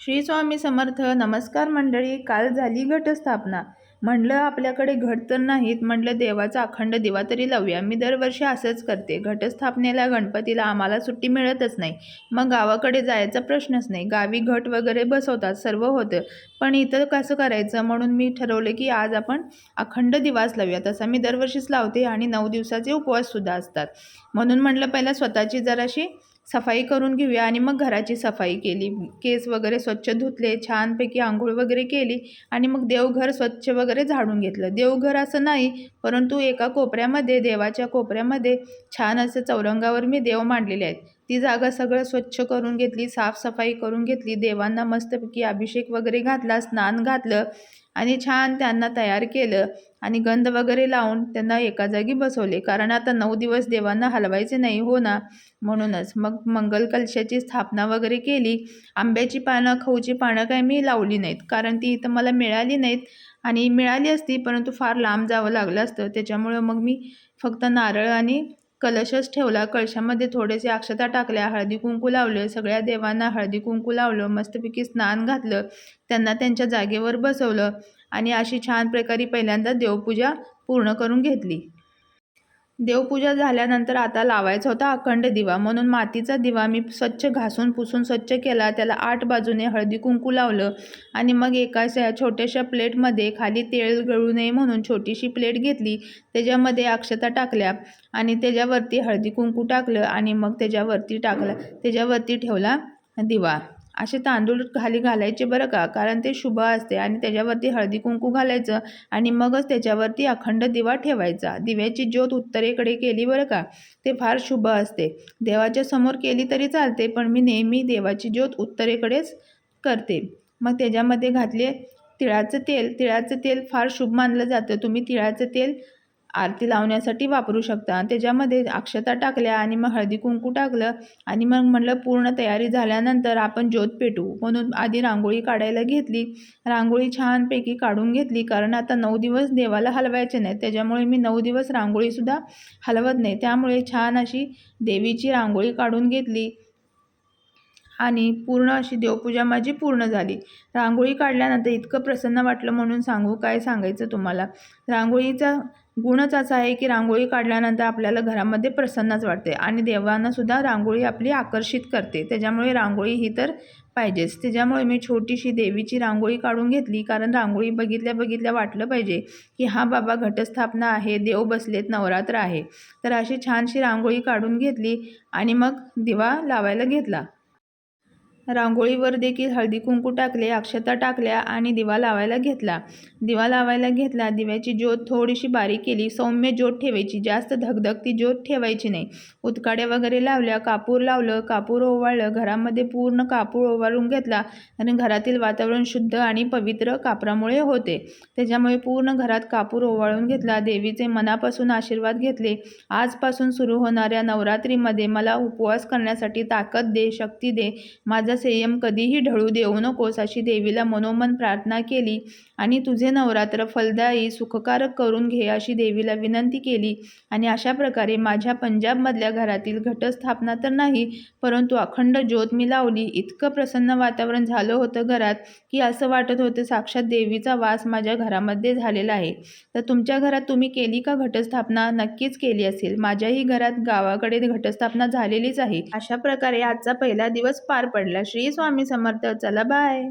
श्री स्वामी समर्थ नमस्कार मंडळी काल झाली घटस्थापना. म्हणलं आपल्याकडे घट तर नाहीत म्हणलं देवाचा अखंड दिवा तरी लावूया. मी दरवर्षी असंच करते. घटस्थापनेला गणपतीला आम्हाला सुट्टी मिळतच नाही. मग गावाकडे जायचा प्रश्नच नाही. गावी घट वगैरे बसवतात सर्व होतं. पण इथं कसं करायचं? म्हणून मी ठरवलं की आज आपण अखंड दिवास लावूया. तसा मी दरवर्षीच लावते आणि नऊ दिवसाचे उपवाससुद्धा असतात. म्हणून म्हटलं पहिला स्वतःची जराशी सफाई करून घेऊया आणि मग घराची सफाई केली. केस वगैरे स्वच्छ धुतले छानपैकी आंघोळ वगैरे केली आणि मग देवघर स्वच्छ वगैरे झाडून घेतलं. देवघर असं नाही परंतु एका कोपऱ्यामध्ये देवाच्या कोपऱ्यामध्ये छान असं चौरंगावर मी देव मांडलेले आहेत. ती जागा सगळं स्वच्छ करून घेतली साफसफाई करून घेतली देवांना मस्तपैकी अभिषेक वगैरे घातला स्नान घातलं आणि छान त्यांना तयार केलं आणि गंध वगैरे लावून त्यांना एका जागी बसवले. कारण आता नऊ दिवस देवांना हलवायचे नाही हो ना? म्हणूनच मग मंगल कलशाची स्थापना वगैरे केली. आंब्याची पानं खऊची पानं काय मी लावली नाहीत. कारण ती इथं मला मिळाली नाहीत आणि मिळाली असती परंतु फार लांब जावं लागलं असतं. त्याच्यामुळं मग मी फक्त नारळ आणि कलशच ठेवला. कळशामध्ये थोडेसे अक्षता टाकल्या. हळदी कुंकू लावलं. सगळ्या देवांना हळदी कुंकू लावलं. मस्तपैकी स्नान घातलं. त्यांना त्यांच्या जागेवर बसवलं. आणि अशी छान प्रकारे पहिल्यांदा देवपूजा पूर्ण करून घेतली. देवपूजा झाल्यानंतर आता लावायचा होता अखंड दिवा. म्हणून मातीचा दिवा मी स्वच्छ घासून पुसून स्वच्छ केला. त्याला आठ बाजूने हळदी कुंकू लावलं आणि मग एका छोट्याशा प्लेटमध्ये खाली तेल गळू नये म्हणून छोटीशी प्लेट घेतली. त्याच्यामध्ये अक्षता टाकल्या आणि त्याच्यावरती हळदी कुंकू टाकलं आणि मग त्याच्यावरती टाकलं. त्याच्यावरती ठेवला दिवा. असे तांदूळ खाली घालायचे बरं का? कारण ते शुभ असते आणि त्याच्यावरती हळदी कुंकू घालायचं आणि मगच त्याच्यावरती अखंड दिवा ठेवायचा. दिव्याची ज्योत उत्तरेकडे केली बरं का? ते फार शुभ असते. देवाच्या समोर केली तरी चालते पण मी नेहमी देवाची ज्योत उत्तरेकडेच करते. मग त्याच्यामध्ये घातले तिळाचं तेल. तिळाचं तेल फार शुभ मानलं जातं. तुम्ही तिळाचं तेल आरती लावण्यासाठी वापरू शकता. त्याच्यामध्ये अक्षता टाकल्या आणि मग हळदी कुंकू टाकलं आणि मग म्हटलं पूर्ण तयारी झाल्यानंतर आपण ज्योत पेटू म्हणून आधी रांगोळी काढायला घेतली. रांगोळी छानपैकी काढून घेतली. कारण आता नऊ दिवस देवाला हलवायचे नाही त्याच्यामुळे मी नऊ दिवस रांगोळीसुद्धा हलवत नाही. त्यामुळे छान अशी देवीची रांगोळी काढून घेतली. आणि पूर्ण अशी देवपूजा माझी पूर्ण झाली. रांगोळी काढल्यानंतर इतकं प्रसन्न वाटलं म्हणून सांगू काय सांगायचं तुम्हाला? रांगोळीचा गुणच असा आहे की रांगोळी काढल्यानंतर आपल्याला घरामध्ये प्रसन्नच वाटते आणि देवांनासुद्धा रांगोळी आपली आकर्षित करते. त्याच्यामुळे रांगोळी ही तर पाहिजेच. त्याच्यामुळे मी छोटीशी देवीची रांगोळी काढून घेतली कारण रांगोळी बघितल्या बघितल्या वाटलं पाहिजे की हा बाबा घटस्थापना आहे देव बसलेत नवरात्र आहे. तर अशी छानशी रांगोळी काढून घेतली आणि मग दिवा लावायला घेतला. रांगोळीवर देखील हळदी कुंकू टाकले अक्षता टाकल्या आणि दिवा लावायला घेतला. दिवा लावायला घेतला. दिव्याची ज्योत थोडीशी बारीक केली. सौम्य ज्योत ठेवायची. जास्त धगधगती ज्योत ठेवायची नाही. उतकाड्या वगैरे लावल्या. कापूर लावलं. कापूर ओवाळलं. घरामध्ये पूर्ण कापूर ओवाळून घेतला आणि घरातील वातावरण शुद्ध आणि पवित्र कापरामुळे होते. त्याच्यामुळे पूर्ण घरात कापूर ओवाळून घेतला. देवीचे मनापासून आशीर्वाद घेतले. आजपासून सुरू होणाऱ्या नवरात्रीमध्ये मला उपवास करण्यासाठी ताकद दे शक्ती दे. माझा संयम कधीही ढळू देऊ नकोस अशी देवीला मनोमन प्रार्थना केली आणि तुझे नवरात्र फलदायी सुखकारक करून घे अशी देवीला विनंती केली. आणि अशा प्रकारे माझ्या पंजाबमधल्या घरातील घटस्थापना तर नाही परंतु अखंड ज्योत मी लावली. इतकं प्रसन्न वातावरण झालं होतं घरात की असं वाटत होतं साक्षात देवीचा वास माझ्या घरामध्ये झालेला आहे. तर तुमच्या घरात तुम्ही केली का घटस्थापना? नक्कीच केली असेल. माझ्याही घरात गावाकडे घटस्थापना झालेलीच आहे. अशा प्रकारे आजचा पहिला दिवस पार पडला. श्री स्वामी समर्थ. चला बाय